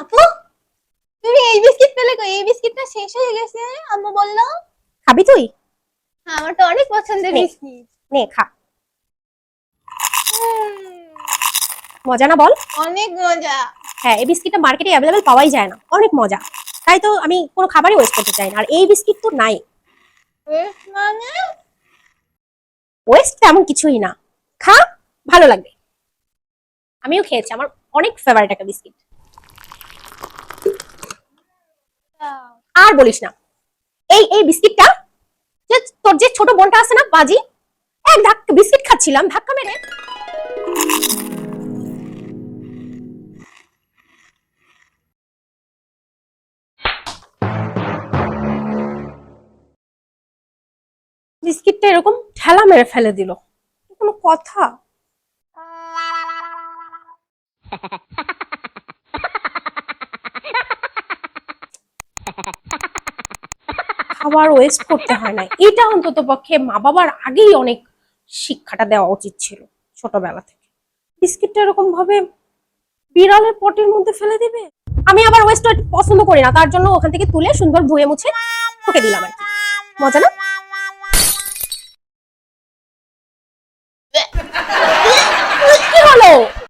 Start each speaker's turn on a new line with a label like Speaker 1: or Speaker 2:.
Speaker 1: আপু? তুমি এই বিস্কিট পেলে কই? এই বিস্কিটটা শেষ হয়ে গেছে আম্মু বলল।
Speaker 2: খাবি তুই?
Speaker 1: হ্যাঁ, আমার তো অনেক পছন্দের বিস্কিট।
Speaker 2: নে খা। মজা না বল?
Speaker 1: অনেক মজা।
Speaker 2: হ্যাঁ এই বিস্কিটটা মার্কেটে অ্যাভেলেবেল পাওয়াই যায় না। অনেক মজা। তাই তো আমি কোনো খাবারই ওয়েস্ট করতে চাই না। আর এই বিস্কিট তো নাই।
Speaker 1: মানে?
Speaker 2: ওয়েস্ট তেমন কিছুই না। খা ভালো লাগবে। আমিও খেয়েছি। আমার অনেক ফেভারিট একটা বিস্কিট। আর বলিস না। এই এই বিস্কিটটা তোর যে ছোট বোনটা আছে না, বাজি, এক ধাক্কা বিস্কিট খাচ্ছিলাম, ধাক্কা মেরে। বিস্কিটটা এরকম ঠেলা মেরে ফেলে দিল। কোনো কথা। খাবার ওয়েস্ট করতে হয় না। এটা অন্তত পক্ষে মা বাবার আগেই অনেক শিক্ষাটা দেওয়া উচিত ছিল ছোটবেলা থেকে। বিস্কিটটা এরকম ভাবে বিড়ালের পটের মধ্যে ফেলে দিবে? আমি আবার ওয়েস্ট পছন্দ করি না, তার জন্য ওখান থেকে তুলে সুন্দর ধুয়ে মুছে ওকে দিলাম আর কি। মজা না?